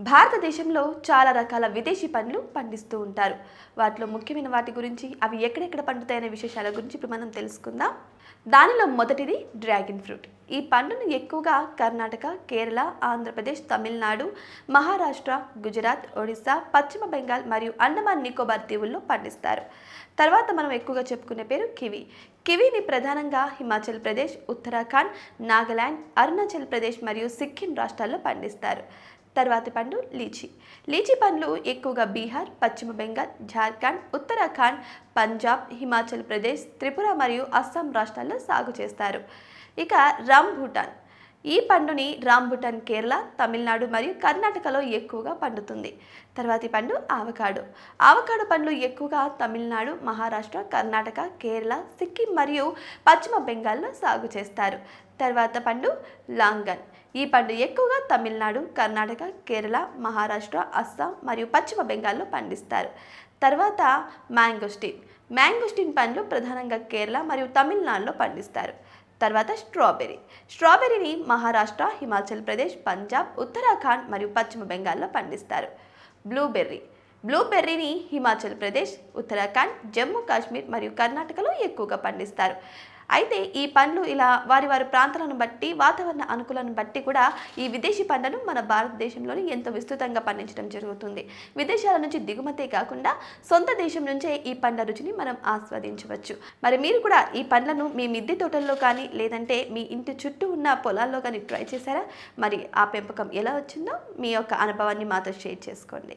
భారతదేశంలో చాలా రకాల విదేశీ పండ్లు పండిస్తూ ఉంటారు. వాటిలో ముఖ్యమైన వాటి గురించి అవి ఎక్కడెక్కడ పండుతాయనే విశేషాల గురించి ఇప్పుడు మనం తెలుసుకుందాం. దానిలో మొదటిది డ్రాగన్ ఫ్రూట్. ఈ పండును ఎక్కువగా కర్ణాటక కేరళ ఆంధ్రప్రదేశ్ తమిళనాడు మహారాష్ట్ర గుజరాత్ ఒడిశా పశ్చిమ బెంగాల్ మరియు అండమాన్ నికోబార్ దీవుల్లో పండిస్తారు. తర్వాత మనం ఎక్కువగా చెప్పుకునే పేరు కివి. కివీని ప్రధానంగా హిమాచల్ ప్రదేశ్ ఉత్తరాఖండ్ నాగాలాండ్ అరుణాచల్ ప్రదేశ్ మరియు సిక్కిం రాష్ట్రాల్లో పండిస్తారు. తర్వాతి పండు లీచీ. లీచీ పండ్లు ఎక్కువగా బీహార్ పశ్చిమ బెంగాల్ జార్ఖండ్ ఉత్తరాఖండ్ పంజాబ్ హిమాచల్ ప్రదేశ్ త్రిపుర మరియు అస్సాం రాష్ట్రాల్లో సాగు చేస్తారు. ఇక రాంభూటాన్ ఈ పండుని రాంబుటన్ కేరళ తమిళనాడు మరియు కర్ణాటకలో ఎక్కువగా పండుతుంది. తర్వాతి పండు ఆవకాడో. ఆవకాడో పండ్లు ఎక్కువగా తమిళనాడు మహారాష్ట్ర కర్ణాటక కేరళ సిక్కిం మరియు పశ్చిమ బెంగాల్లో సాగు చేస్తారు. తర్వాత పండు లాంగన్. ఈ పండు ఎక్కువగా తమిళనాడు కర్ణాటక కేరళ మహారాష్ట్ర అస్సాం మరియు పశ్చిమ బెంగాల్లో పండిస్తారు. తర్వాత మ్యాంగోస్టిన్ మ్యాంగోస్టిన్ పండ్లు ప్రధానంగా కేరళ మరియు తమిళనాడులో పండిస్తారు. తర్వాత స్ట్రాబెర్రీ. స్ట్రాబెర్రీని మహారాష్ట్ర హిమాచల్ ప్రదేశ్ పంజాబ్ ఉత్తరాఖండ్ మరియు పశ్చిమ బెంగాల్లో పండిస్తారు. బ్లూబెర్రీ. బ్లూబెర్రీని హిమాచల్ ప్రదేశ్ ఉత్తరాఖండ్ జమ్మూ కాశ్మీర్ మరియు కర్ణాటకలో ఎక్కువగా పండిస్తారు. అయితే ఈ పండ్లు ఇలా వారి వారి ప్రాంతాలను బట్టి వాతావరణ అనుకూలను బట్టి కూడా ఈ విదేశీ పంటను మన భారతదేశంలోని ఎంతో విస్తృతంగా పండించడం జరుగుతుంది. విదేశాల నుంచి దిగుమతే కాకుండా సొంత దేశం నుంచే ఈ పండ్ల రుచిని మనం ఆస్వాదించవచ్చు. మరి మీరు కూడా ఈ పండ్లను మీ మిద్దె తోటల్లో కానీ లేదంటే మీ ఇంటి చుట్టూ ఉన్న పొలాల్లో కానీ ట్రై చేశారా? మరి ఆ పెంపకం ఎలా వచ్చిందో మీ యొక్క అనుభవాన్ని మాతో షేర్ చేసుకోండి.